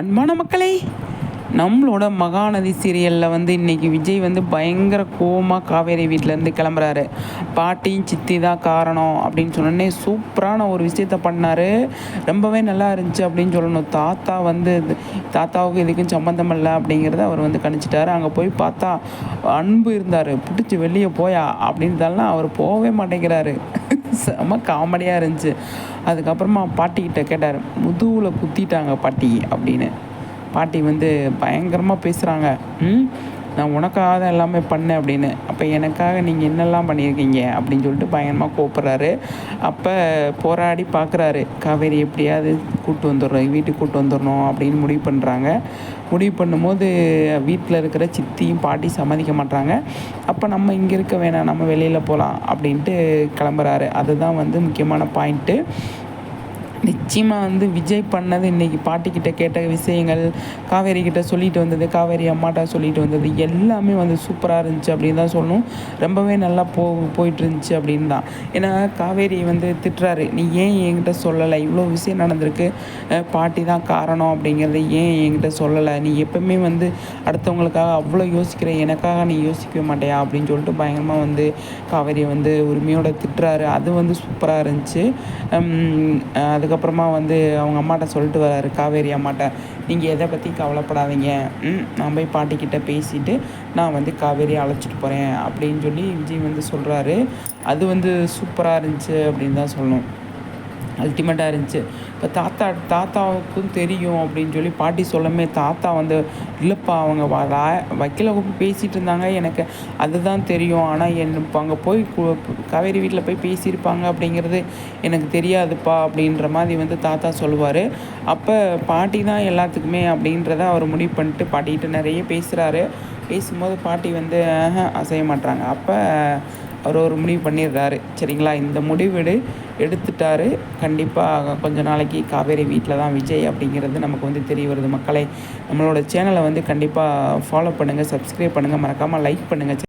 அன்பான மக்களே நம்மளோட மகாநதி சீரியலில் வந்து இன்றைக்கி விஜய் வந்து பயங்கர கோவமாக காவேரி வீட்டிலேருந்து கிளம்புறாரு. பாட்டியும் சித்தி தான் காரணம் அப்படின்னு சொன்னோடனே சூப்பரான ஒரு விஷயத்த பண்ணார். ரொம்பவே நல்லா இருந்துச்சு அப்படின்னு சொல்லணும். தாத்தா வந்து தாத்தாவுக்கு இதுக்கும் சம்மந்தம் இல்லை அப்படிங்கிறத அவர் வந்து கணிச்சிட்டாரு. அங்கே போய் பார்த்தா அன்பு இருந்தார். பிடிச்சி வெளியே போயா அப்படின்றதெல்லாம் அவர் போகவே மாட்டேங்கிறாரு. செம காமெடியாக இருந்துச்சு. அதுக்கப்புறமா பாட்டிக்கிட்ட கேட்டார் முதுகில் குத்திட்டாங்க பாட்டி அப்படின்னு. பாட்டி வந்து பயங்கரமாக பேசுகிறாங்க ம் நான் உனக்காக தான் எல்லாமே பண்ணேன் அப்படின்னு. அப்போ எனக்காக நீங்கள் என்னெல்லாம் பண்ணியிருக்கீங்க? அப்படின்னு சொல்லிட்டு பயங்கரமாக கூப்பிட்றாரு அப்போ போராடி பார்க்குறாரு காவேரி எப்படியாவது கூப்பிட்டு வந்துடுறோம் வீட்டுக்கு கூப்பிட்டு வந்துடணும் அப்படின்னு முடிவு பண்ணுறாங்க முடிவு பண்ணும்போது வீட்டில் இருக்கிற சித்தியும் பாட்டி சம்மதிக்க மாட்டாங்க அப்போ நம்ம இங்கே இருக்க வேணாம் நம்ம வெளியில் போகலாம் அப்படின்ட்டு கிளம்புறாரு. அதுதான் வந்து முக்கியமான பாயிண்ட்டு நிச்சயமாக வந்து விஜய் பண்ணது இன்றைக்கி பாட்டிக்கிட்ட கேட்ட விஷயங்கள் காவேரி கிட்ட சொல்லிட்டு வந்தது காவேரி அம்மாட்ட சொல்லிட்டு வந்தது எல்லாமே வந்து சூப்பராக இருந்துச்சு அப்படின்னு தான் சொல்லணும். ரொம்பவே நல்லா போ போயிட்டு இருந்துச்சு அப்படின்னு தான். ஏன்னா காவேரி வந்து திட்டுறாரு நீ ஏன் என்கிட்ட சொல்லலை? இவ்வளோ விஷயம் நடந்திருக்கு. பாட்டி தான் காரணம் அப்படிங்கிறத ஏன் என்கிட்ட சொல்லலை? நீ எப்பவுமே வந்து அடுத்தவங்களுக்காக அவ்வளோ யோசிக்கிற எனக்காக நீ யோசிக்கவே மாட்டேயா? அப்படின்னு சொல்லிட்டு பயங்கரமாக வந்து காவேரியை வந்து உரிமையோட திட்டுறாரு. அது வந்து சூப்பராக இருந்துச்சு. அது அதுக்கப்புறமா வந்து அவங்க அம்மாட்ட சொல்லிட்டு வராரு காவேரி அம்மாட்ட நீங்கள் எதை பற்றி கவலைப்படாதீங்க. நான் போய் பாட்டிக்கிட்ட பேசிட்டு நான் வந்து காவேரி அழைச்சிட்டு போகிறேன் அப்படின்னு சொல்லி விஜய் வந்து சொல்கிறாரு அது வந்து சூப்பராக இருந்துச்சு அப்படின்னு தான் சொல்லணும். அல்டிமேட்டாக இருந்துச்சு. இப்போ தாத்தா தாத்தாவுக்கும் தெரியும் அப்படின்னு சொல்லி பாட்டி சொல்லமே தாத்தா வந்து இல்லைப்பா அவங்க வ- வக்கீல கூப்பிட்டு பேசிகிட்டு இருந்தாங்க. எனக்கு அதுதான் தெரியும். ஆனால் என் இப்போ அங்கே போய் கு- காவேரி வீட்டில் போய் பேசியிருப்பாங்க அப்படிங்கிறது எனக்கு தெரியாதுப்பா அப்படின்ற மாதிரி வந்து தாத்தா சொல்லுவார். அப்போ பாட்டி தான் எல்லாத்துக்குமே அப்படின்றத அவர் முடிவு பண்ணிட்டு பாட்டிக்கிட்ட நிறைய பேசுகிறாரு பேசும்போது பாட்டி வந்து அசைய மாட்றாங்க. அப்போ அவர் ஒரு முடிவு பண்ணிடுறாரு. சரிங்களா? இந்த முடிவெடு எடுத்துட்டாரு. கண்டிப்பாக கொஞ்ச நாளைக்கு காவேரி வீட்டில் தான் விஜய் அப்படிங்கிறது நமக்கு வந்து தெரிய வருது. மக்களை நம்மளோட சேனலை வந்து கண்டிப்பாக ஃபாலோ பண்ணுங்கள் சப்ஸ்கிரைப் பண்ணுங்கள் மறக்காமல் லைக் பண்ணுங்கள்